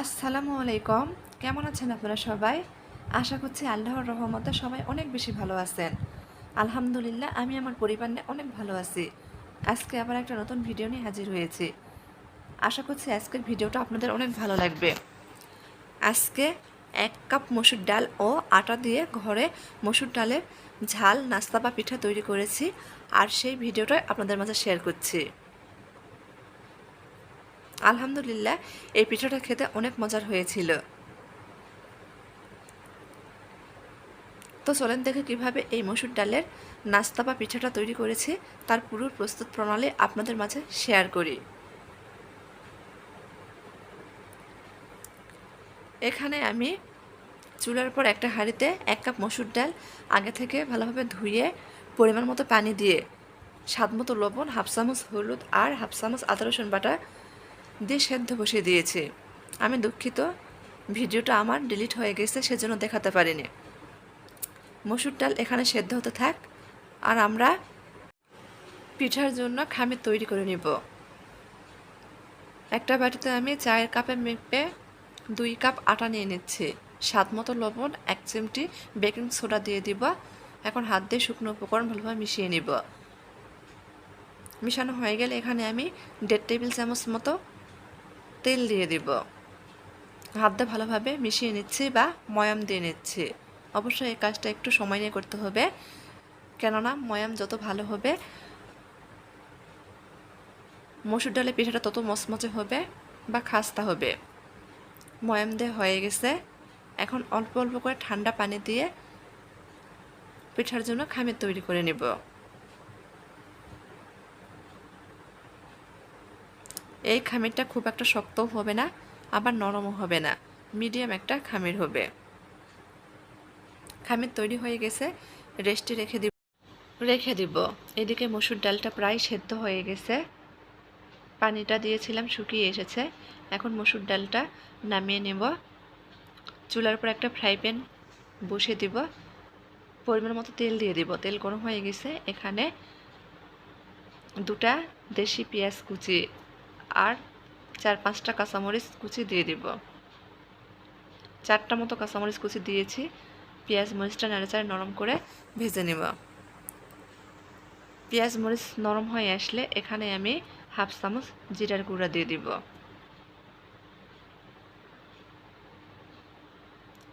আসসালামু আলাইকুম। কেমন আছেন আপনারা সবাই? আশা করছি আল্লাহর রহমতে সবাই অনেক বেশি ভালো আছেন। আলহামদুলিল্লাহ, আমি আমার পরিবার নিয়ে অনেক ভালো আছি। আজকে আবার একটা নতুন ভিডিও নিয়ে হাজির হয়েছি। আশা করছি আজকের ভিডিওটা আপনাদের অনেক ভালো লাগবে। আজকে এক কাপ মসুর ডাল ও আটা দিয়ে ঘরে মসুর ডালের ঝাল, নাস্তা বা পিঠা তৈরি করেছি। আর সেই ভিডিওটা আপনাদের মাঝে শেয়ার করছি। আলহামদুলিল্লাহ, এই পিঠাটা খেতে অনেক মজার হয়েছিল। তো চলেন দেখে কীভাবে এই মসুর ডালের নাস্তা বা পিঠাটা তৈরি করেছি, তার পুরো প্রস্তুত প্রণালী আপনাদের মাঝে শেয়ার করি। এখানে আমি চুলার পর একটা হাঁড়িতে এক কাপ মসুর ডাল আগে থেকে ভালোভাবে ধুয়ে, পরিমাণ মতো পানি দিয়ে, স্বাদ মতো লবণ, হাফ চামচ হলুদ আর হাফ চামচ আদা রসুন বাটা দিয়ে সেদ্ধ বসিয়ে দিয়েছি। আমি দুঃখিত, ভিডিওটা আমার ডিলিট হয়ে গেছে, সেজন্য দেখাতে পারিনি। মসুর ডাল এখানে সেদ্ধ হতে থাক, আর আমরা পিঠার জন্য খামির তৈরি করে নিব। একটা বাটিতে আমি চায়ের কাপে মেপে দুই কাপ আটা নিয়ে নিচ্ছি। স্বাদ মতো লবণ, এক চিমটি বেকিং সোডা দিয়ে দিব। এখন হাত দিয়ে শুকনো উপকরণ ভালোভাবে মিশিয়ে নিব। মিশানো হয়ে গেলে এখানে আমি দেড় টেবিল চামচ মতো তেল দিয়ে দিব। হাত দিয়ে ভালোভাবে মিশিয়ে নিচ্ছি বা ময়াম দিয়ে নিচ্ছি। অবশ্যই এই কাজটা একটু সময় নিয়ে করতে হবে। কেননা ময়াম যত ভালো হবে, মসুর ডালে পিঠাটা তত মচমচে হবে বা খাস্তা হবে। ময়াম দিয়ে হয়ে গেছে। এখন অল্প অল্প করে ঠান্ডা পানি দিয়ে পিঠার জন্য খামির তৈরি করে নেব। এই খামিরটা খুব একটা শক্তও হবে না, আবার নরমও হবে না। মিডিয়াম একটা খামির হবে। খামির তৈরি হয়ে গেছে, রেস্টে রেখে দিব রেখে দিব। এদিকে মসুর ডালটা প্রায় সেদ্ধ হয়ে গেছে। পানিটা দিয়েছিলাম, শুকিয়ে এসেছে। এখন মসুর ডালটা নামিয়ে নেব। চুলার পর একটা ফ্রাই প্যান বসিয়ে দিব। পরিমাণ মতো তেল দিয়ে দিব। তেল গরম হয়ে গেছে। এখানে দুটা দেশি পেঁয়াজ কুচি আর চার পাঁচটা কাঁচামরিচ কুচি দিয়ে দিব। চারটা মতো কাঁচামরিচ কুচি দিয়েছি, পেঁয়াজ মরিচটা নাড়াচাড়ে নরম করে ভেজে নেব। পেঁয়াজ মরিচ নরম হয়ে আসলে এখানে আমি হাফ চামচ জিরার গুঁড়া দিয়ে দিব।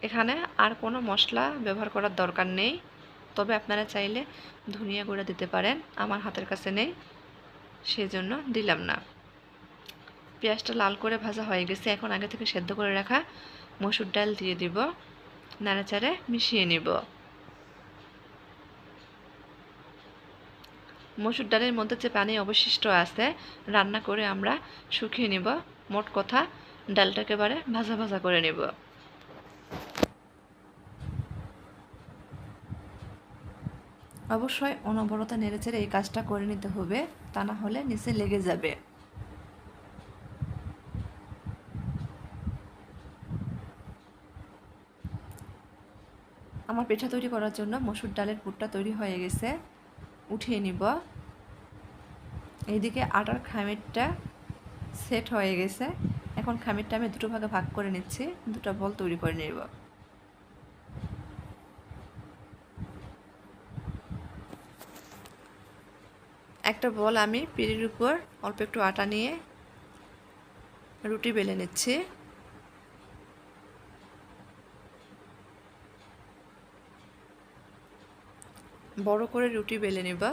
এখানে আর কোনো মশলা ব্যবহার করার দরকার নেই, তবে আপনারা চাইলে ধনিয়া গুঁড়া দিতে পারেন, আমার হাতের কাছে নেই, সেজন্য দিলাম না। পেঁয়াজটা লাল করে ভাজা হয়ে গেছে। এখন আগে থেকে সেদ্ধ করে রাখা মসুর ডাল দিয়ে দিব। নাড়াচাড়ে মিশিয়ে নিব। মসুর ডালের মধ্যে যে পানি অবশিষ্ট আছে, রান্না করে আমরা শুকিয়ে নিব। মোট কথা ডালটাকে এবারে ভাজা ভাজা করে নেব। অবশ্যই অনবরতা নেড়েচেড়ে এই কাজটা করে নিতে হবে। তা না হলে নিচে লেগে যাবে। আমার পিঠা তৈরি করার জন্য মসুর ডালের পুরটা তৈরি হয়ে গেছে। উঠিয়ে নিব। এইদিকে আটার খামিরটা সেট হয়ে গেছে। এখন খামিরটা আমি দুটো ভাগে ভাগ করে নিচ্ছি। দুটো বল তৈরি করে নেব। একটা বল আমি পিড়ির উপর অল্প একটু আটা নিয়ে রুটি বেলে নিচ্ছি। বড় করে রুটি বেলে নেবা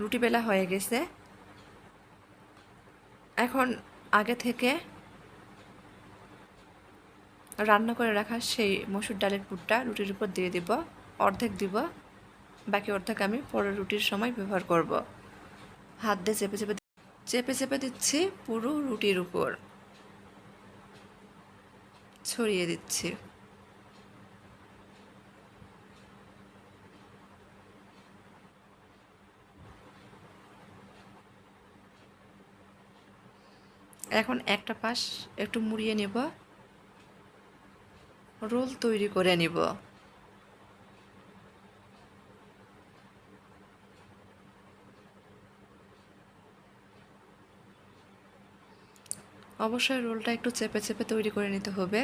রুটি বেলা হয়ে গেছে। এখন আগে থেকে রান্না করে রাখা সেই মসুর ডালের পুরটা রুটির উপর দিয়ে দিব, অর্ধেক দিব, বাকি অর্ধেক আমি পরের রুটির সময় ব্যবহার করব। হাত দিয়ে চেপে চেপে চেপে চেপে দিচ্ছি পুরো রুটির উপর। ছড়িয়ে দিচ্ছি। এখন একটা পাশ একটু মুড়িয়ে নেব। রোল তৈরি করে নিব। অবশ্যই রোলটা একটু চেপে চেপে তৈরি করে নিতে হবে।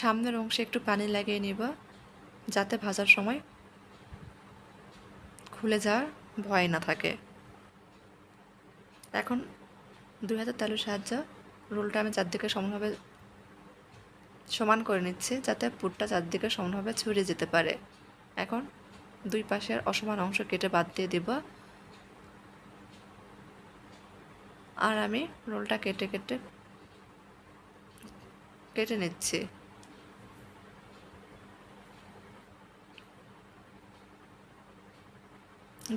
সামনের অংশে একটু পানি লাগিয়ে নিব, যাতে ভাজার সময় খুলে যাওয়ার ভয় না থাকে। এখন দুই হাজার তালুর সাহায্য রোলটা আমি চারদিকে সমানভাবে সমান করে নিচ্ছি, যাতে পুরটা চারদিকে সমানভাবে ছড়িয়ে যেতে পারে। এখন দুই পাশের অসমান অংশ কেটে বাদ দিয়ে দেব। আর আমি রোলটা কেটে কেটে কেটে নিচ্ছি।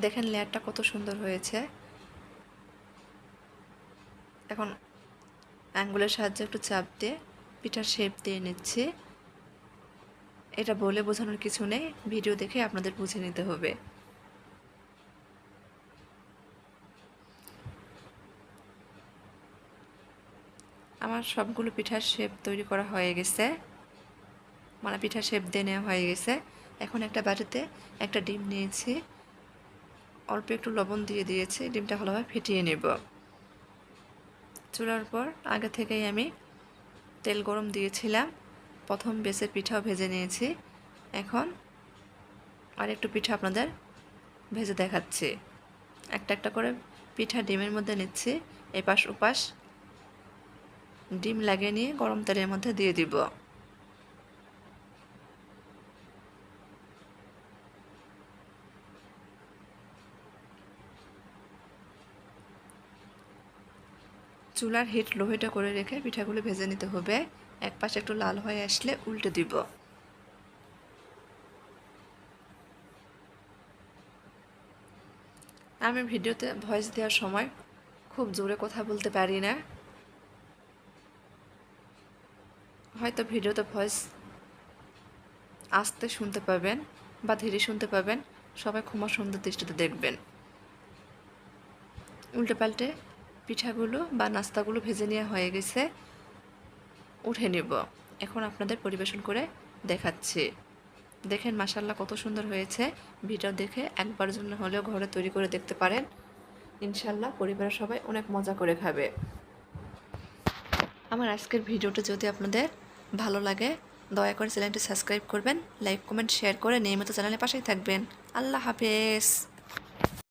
দেখেন লেয়ারটা কত সুন্দর হয়েছে। এখন অ্যাঙ্গুলের সাহায্যে একটু চাপ দিয়ে পিঠার শেপ দিয়ে নিচ্ছি। এটা বলে বোঝানোর কিছু নেই। ভিডিও দেখে আপনাদের বুঝে নিতে হবে। আমার সবগুলো পিঠার শেপ তৈরি করা হয়ে গেছে। মানে পিঠার শেপ দিয়ে নেওয়া হয়ে গেছে। এখন একটা বাটিতে একটা ডিম নিয়েছি। অল্প একটু লবণ দিয়ে দিয়েছি। ডিমটা ভালোভাবে ফেটিয়ে নেব। চুলার পর আগে থেকেই আমি তেল গরম দিয়েছিলাম। প্রথম বেসের পিঠাও ভেজে নিয়েছি। এখন আর একটু পিঠা আপনাদের ভেজে দেখাচ্ছি। একটা একটা করে পিঠা ডিমের মধ্যে নিচ্ছি। এপাশ ওপাশ ডিম লাগিয়ে নিয়ে গরম তেলের মধ্যে দিয়ে দিব। চুলার হিট লোহিটা করে রেখে পিঠাগুলো ভেজে নিতে হবে। এক পাশে একটু লাল হয়ে আসলে উল্টে দিব। আমি ভিডিওতে ভয়েস দেওয়ার সময় খুব জোরে কথা বলতে পারি না। হয়তো ভিডিওতে ভয়েস আস্তে শুনতে পাবেন বা ধীরে শুনতে পাবেন, সবাই ক্ষমা সুন্দর দৃষ্টিতে দেখবেন। উল্টে পাল্টে পিঠাগুলো বা নাস্তাগুলো ভেজে নেওয়া হয়ে গেছে। উঠে নেব। এখন আপনাদের পরিবেশন করে দেখাচ্ছি। দেখেন মাসাল্লাহ কত সুন্দর হয়েছে। ভিডিও দেখে একবার জন্য হলেও ঘরে তৈরি করে দেখতে পারেন। ইনশাল্লাহ পরিবারের সবাই অনেক মজা করে খাবে। আমার আজকের ভিডিওটা যদি আপনাদের ভালো লাগে, দয়া করে চ্যানেলটি সাবস্ক্রাইব করবেন, লাইক, কমেন্ট, শেয়ার করে নিয়মিত চ্যানেলের পাশেই থাকবেন। আল্লাহ হাফেজ।